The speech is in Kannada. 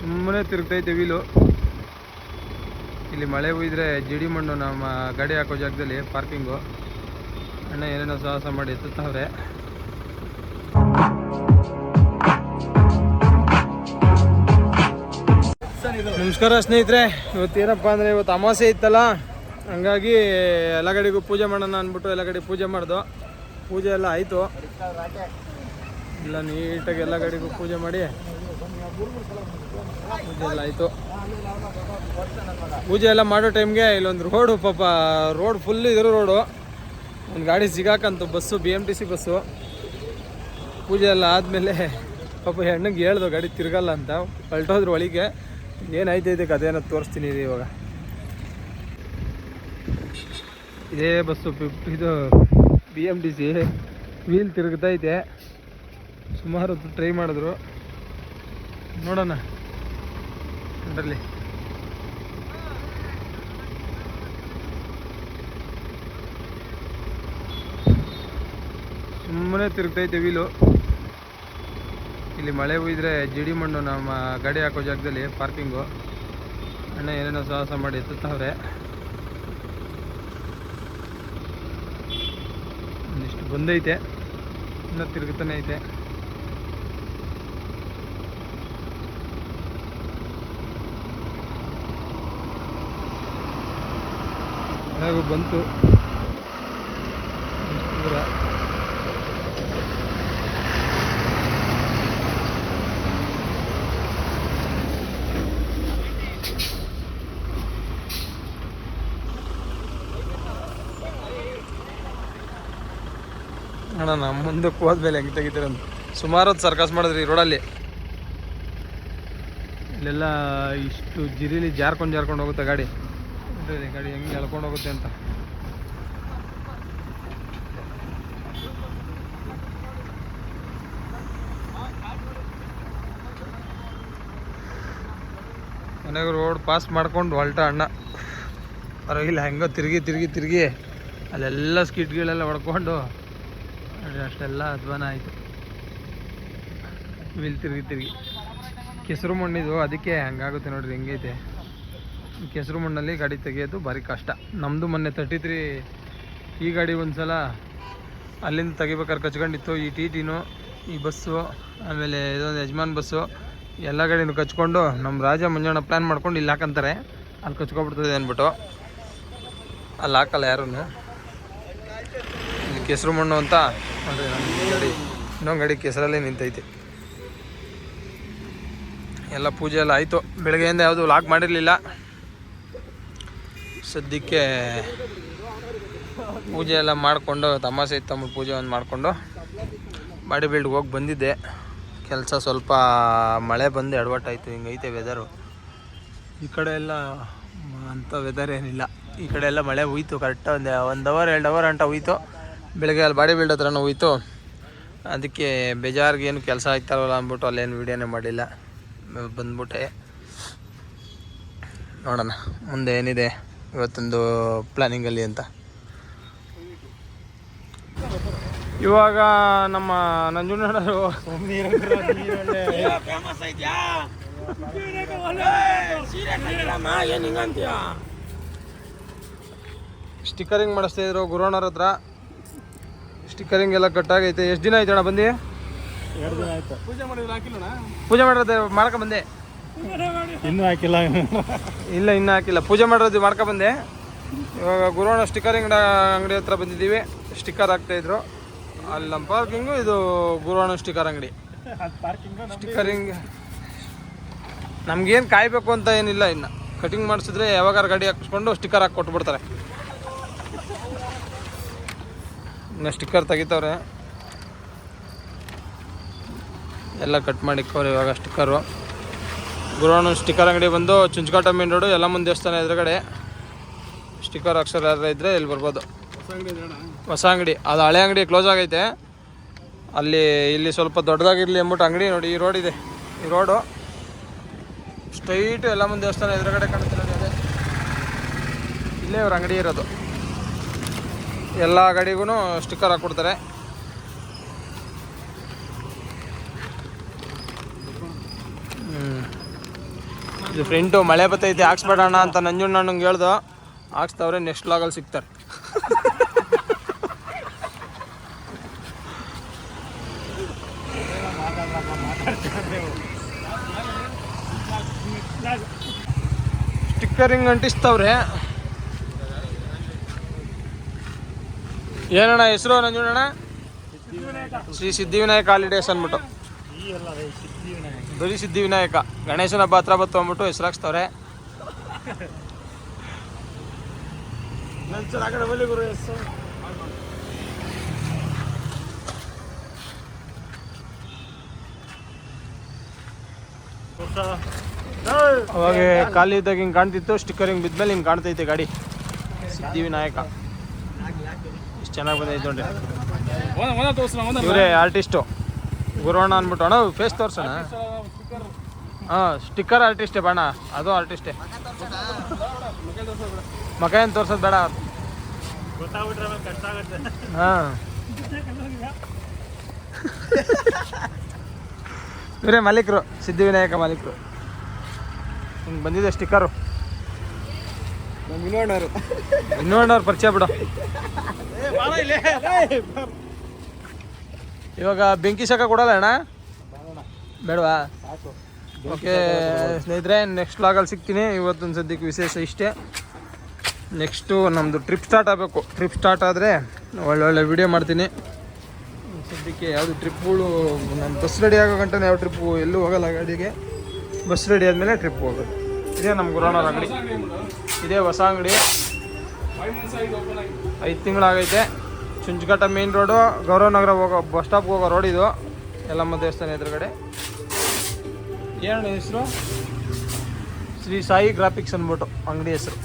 ಸುಮ್ಮನೆ ತಿರುಗ್ತೈತೆ ವೀಲು ಇಲ್ಲಿ. ಮಳೆ ಹುಯ್ದರೆ ಜಿಡಿ ಮಣ್ಣು ನಮ್ಮ ಗಾಡಿ ಹಾಕೋ ಜಾಗದಲ್ಲಿ ಪಾರ್ಕಿಂಗು. ಅಣ್ಣ ಏನೇನೋ ಸಾಹಸ ಮಾಡಿ ಎತ್ತುತ್ತವ್ರೆ. ನಮಸ್ಕಾರ ಸ್ನೇಹಿತರೆ, ಇವತ್ತು ಏನಪ್ಪ ಅಂದರೆ ಇವತ್ತು ಅಮಾವಾಸ್ಯೆ ಇತ್ತಲ್ಲ, ಹಂಗಾಗಿ ಎಲ್ಲ ಕಡೆಗೂ ಪೂಜೆ ಮಾಡೋಣ ಅಂದ್ಬಿಟ್ಟು ಎಲ್ಲ ಕಡೆ ಪೂಜೆ ಮಾಡ್ದು. ಪೂಜೆ ಎಲ್ಲ ಆಯಿತು. ಎಲ್ಲ ನೀಟಾಗಿ ಎಲ್ಲ ಕಡೆಗೂ ಪೂಜೆ ಮಾಡಿ ಪೂಜೆ ಎಲ್ಲ ಆಯಿತು. ಪೂಜೆ ಎಲ್ಲ ಮಾಡೋ ಟೈಮ್ಗೆ ಇಲ್ಲೊಂದು ರೋಡು ಪಾಪ ರೋಡ್ ಫುಲ್ ಇದ್ರು ರೋಡು ಒಂದು ಗಾಡಿ ಸಿಗಾಕಂತು, bus B M T C bus. ಪೂಜೆ ಎಲ್ಲ ಆದಮೇಲೆ ಪಾಪ ಹೆಣ್ಣಿಗೆ ಹೇಳ್ದು ಗಾಡಿ ತಿರ್ಗಲ್ಲ ಅಂತ. ಹೊಲ್ಟೋದ್ರು ಒಳಗೆ. ಇದಕ್ಕೆ? ಅದೇನೋ ತೋರಿಸ್ತೀನಿ ಇವಾಗ. ಇದೇ ಬಸ್ಸು ಇದು B M T C wheel ತಿರುಗ್ತೈತೆ ಸುಮಾರು ಟ್ರೈ ಮಾಡಿದ್ರು. ನೋಡೋಣ. ಅದರಲ್ಲಿ. ಸುಮ್ಮನೆ ತಿರುಗ್ತೈತೆ ವೀಲು. ಇಲ್ಲಿ ಮಳೆ ಹೋಗಿದ್ರೆ ಜಿಡಿ ಮಣ್ಣು ನಮ್ಮ ಗಾಡಿ ಹಾಕೋ ಜಾಗದಲ್ಲಿ ಪಾರ್ಕಿಂಗು. ಅಣ್ಣ ಏನೇನೋ ಸಾಹಸ ಮಾಡಿ ಎತ್ತುತ್ತವ್ರೆ. ಒಂದಿಷ್ಟು ಬಂದೈತೆ. ಇನ್ನೂ ತಿರುಗುತ್ತಾನೆ ಐತೆ. ಹೇಗೂ ಬಂತು. ದೂರ. ಅಣ್ಣ ನಮ್ಮ ಮುಂದಕ್ಕೆ ಹೋದ್ಮೇಲೆ ಹೆಂಗೆ ತೆಗಿತೀರ ಅಂತ. ಸುಮಾರು ಹೊತ್ತು ಸರ್ಕಸ್ ಮಾಡಿದ್ರಿ ರೋಡಲ್ಲಿ. ಇಲ್ಲೆಲ್ಲ ಇಷ್ಟು ಜಿರಿಲಿ ಜಾರ್ಕೊಂಡು ಜಾರ್ಕೊಂಡು ಹೋಗುತ್ತೆ ಗಾಡಿ. ನೋಡ್ರಿ ಗಾಡಿ ಹೆಂಗೆ ಎಳ್ಕೊಂಡು ಹೋಗುತ್ತೆ ಅಂತ. ಮನೆಗೆ ರೋಡ್ ಪಾಸ್ ಮಾಡ್ಕೊಂಡು ಹೊಲ್ಟ ಅಣ್ಣ. ಪರವಾಗಿಲ್ಲ, ಹೆಂಗೋ ತಿರುಗಿ ತಿರುಗಿ ತಿರುಗಿ ಅಲ್ಲೆಲ್ಲ ಸ್ಕಿಟ್ಗಳೆಲ್ಲ ಹೊಡ್ಕೊಂಡು ಅಷ್ಟೆಲ್ಲ ಅಧ್ವಾನ ಆಯಿತು. ವಿಲ್ ತಿರುಗಿ ತಿರುಗಿ. ಕೆಸರು ಮಣ್ಣಿದ್ವು ಅದಕ್ಕೆ ಹಂಗಾಗುತ್ತೆ ನೋಡ್ರಿ, ಹೆಂಗೈತೆ. ಕೆಸರು ಮಣ್ಣಲ್ಲಿ ಗಾಡಿ ತೆಗೆಯೋದು ಭಾರಿ ಕಷ್ಟ. ನಮ್ಮದು ಮೊನ್ನೆ ತರ್ಟಿ ತ್ರೀ ಈ ಗಾಡಿ ಒಂದು ಸಲ ಅಲ್ಲಿಂದ ತೆಗಿಬೇಕಾದ್ರೆ ಕಚ್ಕೊಂಡಿತ್ತು. ಈ ಟಿ ಟಿನು ಈ ಬಸ್ಸು, ಆಮೇಲೆ ಇದೊಂದು ಯಜಮಾನ್ ಬಸ್ಸು, ಎಲ್ಲ ಗಾಡಿನೂ ಕಚ್ಕೊಂಡು ನಮ್ಮ ರಾಜ ಮಂಜಣ್ಣ ಪ್ಲ್ಯಾನ್ ಮಾಡ್ಕೊಂಡು ಇಲ್ಲಿ ಹಾಕಂತಾರೆ. ಅಲ್ಲಿ ಕಚ್ಕೊಬಿಡ್ತದೆ ಅಂದ್ಬಿಟ್ಟು. ಅಲ್ಲಿ ಹಾಕಲ್ಲ ಯಾರೂ ಇಲ್ಲಿ ಕೆಸರು ಮಣ್ಣು ಅಂತ ನೋಡಿರಿ ಗಾಡಿ. ಇನ್ನೊಂದು ಗಾಡಿ ಕೆಸರಲ್ಲೇ ನಿಂತೈತೆ. ಎಲ್ಲ ಪೂಜೆ ಎಲ್ಲ ಆಯಿತು. ಬೆಳಗ್ಗೆಯಿಂದ ಯಾವುದು ಲಾಕ್ ಮಾಡಿರಲಿಲ್ಲ. ಸದ್ಯಕ್ಕೆ ಪೂಜೆ ಎಲ್ಲ ಮಾಡಿಕೊಂಡು ಇತ್ತು ಅಂದ್ಬಿಟ್ಟು ಪೂಜೆ ಒಂದು ಮಾಡಿಕೊಂಡು, ಬಾಡಿ ಬಿಲ್ಡ್ಗೆ ಹೋಗಿ ಬಂದಿದ್ದೆ. ಕೆಲಸ ಸ್ವಲ್ಪ ಮಳೆ ಬಂದು ಎಡವಟ್ಟಾಯಿತು ಹಿಂಗೈತೆ ವೆದರು ಈ ಕಡೆ ಎಲ್ಲ ಅಂಥ ವೆದರ್ ಏನಿಲ್ಲ. ಈ ಕಡೆ ಎಲ್ಲ ಮಳೆ ಹೋಯ್ತು ಕರೆಕ್ಟ್ ಒಂದು ಒಂದು ಅವರ್ ಎರಡು ಅವರ್ ಅಂಟ ಹೋಯ್ತು. ಬೆಳಗ್ಗೆ ಅಲ್ಲಿ ಬಾಡಿ ಬಿಲ್ಡ್ ಹತ್ರನೂ ಹೋಯ್ತು. ಅದಕ್ಕೆ ಬೇಜಾರಿಗೆ ಏನು ಕೆಲಸ ಆಗ್ತಾರಲ್ಲ ಅಂದ್ಬಿಟ್ಟು ಅಲ್ಲೇನು ವೀಡಿಯೋನೇ ಮಾಡಿಲ್ಲ. ಬಂದ್ಬಿಟ್ಟೆ. ನೋಡೋಣ, ಮುಂದೆ ಏನಿದೆ. ಇವತ್ತೊಂದು ಪ್ಲ್ಯಾನಿಂಗಲ್ಲಿ ಅಂತ. ಇವಾಗ ನಮ್ಮ ನಂಜುಂಡರು ಸ್ಟಿಕ್ಕರಿಂಗ್ ಮಾಡಿಸ್ತಾ ಇದ್ರು ಗುರುವಣ್ಣರ ಹತ್ರ. ಸ್ಟಿಕ್ಕರಿಂಗ್ ಎಲ್ಲ ಕಟ್ಟಾಗೈತೆ ಎಷ್ಟು ದಿನ ಆಯ್ತಣ್ಣ ಅಣ್ಣ ಬಂದು? ಎರಡು ದಿನ ಆಯ್ತು. ಪೂಜೆ ಮಾಡಿರೋದು ಮಾಡ್ಕೊಂಡ್ಬಂದೆ ಬಂದೆ. ಇನ್ನೂ ಹಾಕಿಲ್ಲ. ಇಲ್ಲ ಇನ್ನೂ ಹಾಕಿಲ್ಲ. ಪೂಜೆ ಮಾಡಿರೋದು ಮಾಡ್ಕೊ ಬಂದೆ. ಇವಾಗ ಗುರುವಣ್ಣ ಸ್ಟಿಕ್ಕರಿಂಗ್ ಅಂಗಡಿ ಹತ್ರ ಬಂದಿದ್ದೀವಿ. ಸ್ಟಿಕ್ಕರ್ ಹಾಕ್ತಾಯಿದ್ರು ಅಲ್ಲಿ ನಮ್ಮ ಪಾರ್ಕಿಂಗು ಇದು ಗುರುವಣ್ಣ ಸ್ಟಿಕ್ಕರ್ ಅಂಗಡಿ. ಸ್ಟಿಕ್ಕರಿಂಗ್. ನಮ್ಗೇನು ಕಾಯಬೇಕು ಅಂತ ಏನಿಲ್ಲ ಇನ್ನು. ಕಟಿಂಗ್ ಮಾಡಿಸಿದ್ರೆ ಯಾವಾಗಾರ ಗಾಡಿ ಹಾಕಿಸ್ಕೊಂಡು ಸ್ಟಿಕ್ಕರ್ ಹಾಕಿ ಕೊಟ್ಬಿಡ್ತಾರೆ. ಇನ್ನು ಸ್ಟಿಕ್ಕರ್ ತೆಗಿತವ್ರೆ. ಎಲ್ಲ ಕಟ್ ಮಾಡಿಕ್ಕವ್ರೆ ಇವಾಗ ಸ್ಟಿಕ್ಕರು. ಗುರುವಣ್ಣ ಸ್ಟಿಕ್ಕರ್ ಅಂಗಡಿ ಬಂದು ಚುಂಚಕಾಟ ಮೇನ್ ರೋಡು, ಎಲ್ಲ ಮುಂದೆ ದೇವಸ್ಥಾನ ಎದುರುಗಡೆ. ಸ್ಟಿಕ್ಕರ್ ಅಕ್ಷರ ಯಾರು ಇದ್ದರೆ ಇಲ್ಲಿ ಬರ್ಬೋದು. ಹೊಸ ಅಂಗಡಿ, ಅದು ಹಳೆ ಅಂಗಡಿ ಕ್ಲೋಸ್ ಆಗೈತೆ. ಅಲ್ಲಿ, ಇಲ್ಲಿ ಸ್ವಲ್ಪ ದೊಡ್ಡದಾಗಿರಲಿ ಎಂಬಿಟ್ಟು ಅಂಗಡಿ ನೋಡಿ, ಈ ರೋಡ್ ಇದೆ. ಈ ರೋಡು ಸ್ಟ್ರೈಟ್ ಎಲ್ಲ ಮುಂದೆ ದೇವಸ್ಥಾನ ಎದುರುಗಡೆ ಕಾಣುತ್ತೆ ಇಲ್ಲೇ ಇವ್ರ ಅಂಗಡಿ ಇರೋದು. ಎಲ್ಲ ಗಾಡಿಗೂ ಸ್ಟಿಕ್ಕರ್ ಹಾಕ್ಕೊಡ್ತಾರೆ. ಇದು ಫ್ರೆಂಟು ಮಳೆ ಬತ್ತೈತೆ, ಹಾಕ್ಸ್ಬೇಡಣ್ಣ ಅಂತ ನಂಜುಣ್ಣ ಅಣ್ಣಂಗೆ ಹೇಳ್ದು ಹಾಕ್ಸ್ತವ್ರೆ ನೆಕ್ಸ್ಟ್ ಲಾಗಲ್ಲಿ ಸಿಗ್ತಾರೆ. ಸ್ಟಿಕ್ಕರಿಂಗ್ ಅಂಟಿಸ್ತವ್ರೆ. ಏನಣ್ಣ ಹೆಸರು ನಂಜುಣ್ಣ ಶ್ರೀ ಸಿದ್ಧಿವಿನಾಯಕ ಹಾಲಿಡೇಸ್ ಅಂದ್ಬಿಟ್ಟು. ಅದೇ ಸಿದ್ಧಿವಿನಾಯಕ. ಗಣೇಶನ ಹಬ್ಬ ಹತ್ರ ಬತ್ತು ಅಂದ್ಬಿಟ್ಟು ಹೆಸರಾಕ್ಸ್ತವ್ರೆ ಅವಾಗ ಖಾಲಿ ಇದ್ದಾಗ ಹಿಂಗೆ ಕಾಣ್ತಿತ್ತು ಸ್ಟಿಕ್ಕರ್ ಹಿಂಗೆ ಬಿದ್ಮೇಲೆ ಹಿಂಗೆ ಕಾಣ್ತೈತೆ ಗಾಡಿ. ಸಿದ್ಧಿವಿನಾಯಕ ಇಷ್ಟು ಚೆನ್ನಾಗಿ ಬಂದೈತೆ ನೋಡಿ ಇವರೇ ಆರ್ಟಿಸ್ಟು ಗುರುವಣ್ಣ ಅಂದ್ಬಿಟ್ಟು ಅಣ್ಣ ಫೇಸ್ ತೋರ್ಸೋಣ. ಹಾಂ ಸ್ಟಿಕ್ಕರ್ ಆರ್ಟಿಸ್ಟೇ ಬಣ್ಣ. ಅದು ಆರ್ಟಿಸ್ಟೇ ಮಗ ಏನು ತೋರ್ಸೋದು ಬೇಡ. ಹಾಂ. ಇವರೇ ಮಾಲೀಕರು ಸಿದ್ಧಿವಿನಾಯಕ ಮಾಲೀಕರು. ಹಿಂಗೆ ಬಂದಿದೆ ಸ್ಟಿಕ್ಕರು ಇನ್ನೋಣ್ಣರು ಇನ್ನೊಂದವ್ರು ಪರಿಚಯ ಬಿಡು. ಇವಾಗ ಬೆಂಕಿ ಶಾಖ ಕೊಡಲ್ಲ ಅಣ್ಣ? ಬೇಡವಾ? ಓಕೆ, ಸ್ನೇಹಿತರೆ ನೆಕ್ಸ್ಟ್ ಲಾಗಲ್ಲಿ ಸಿಗ್ತೀನಿ. ಇವತ್ತೊಂದು ಸದ್ಯಕ್ಕೆ ವಿಶೇಷ ಇಷ್ಟೇ. ನೆಕ್ಸ್ಟು ನಮ್ಮದು ಟ್ರಿಪ್ ಸ್ಟಾರ್ಟ್ ಆಗಬೇಕು. ಟ್ರಿಪ್ ಸ್ಟಾರ್ಟ್ ಆದರೆ ಒಳ್ಳೊಳ್ಳೆ ವಿಡಿಯೋ ಮಾಡ್ತೀನಿ. ಸದ್ಯಕ್ಕೆ ಯಾವುದು ಟ್ರಿಪ್ಗಳು ನಾನು ಬಸ್ ರೆಡಿ ಆಗೋ ಗಂಟೆ ಯಾವ ಟ್ರಿಪ್ ಎಲ್ಲೂ ಹೋಗಲ್ಲ ಗಾಡಿಗೆ. ಬಸ್ ರೆಡಿ ಆದಮೇಲೆ ಟ್ರಿಪ್ ಹೋಗೋದು. ಇದೇ ನಮ್ಮ ಗುರುವಣ್ಣವ್ರ ಅಂಗಡಿ. ಇದೇ ಹೊಸ ಅಂಗಡಿ. ಐದು ತಿಂಗಳಾಗೈತೆ. ಚುಂಚಘಟ್ಟ ಮೇನ್ ರೋಡು ಗೌರವನಗರ ಹೋಗೋ ಬಸ್ ಸ್ಟಾಪ್ಗೆ ಹೋಗೋ ರೋಡ್ ಇದು. ಯಲ್ಲಮ್ಮ ದೇವಸ್ಥಾನ ಎದುರುಗಡೆ. ಏನಣ್ಣ ಹೆಸರು ಶ್ರೀ ಸಾಯಿ ಗ್ರಾಫಿಕ್ಸ್ ಅಂದ್ಬಿಟ್ಟು ಅಂಗಡಿ ಹೆಸರು.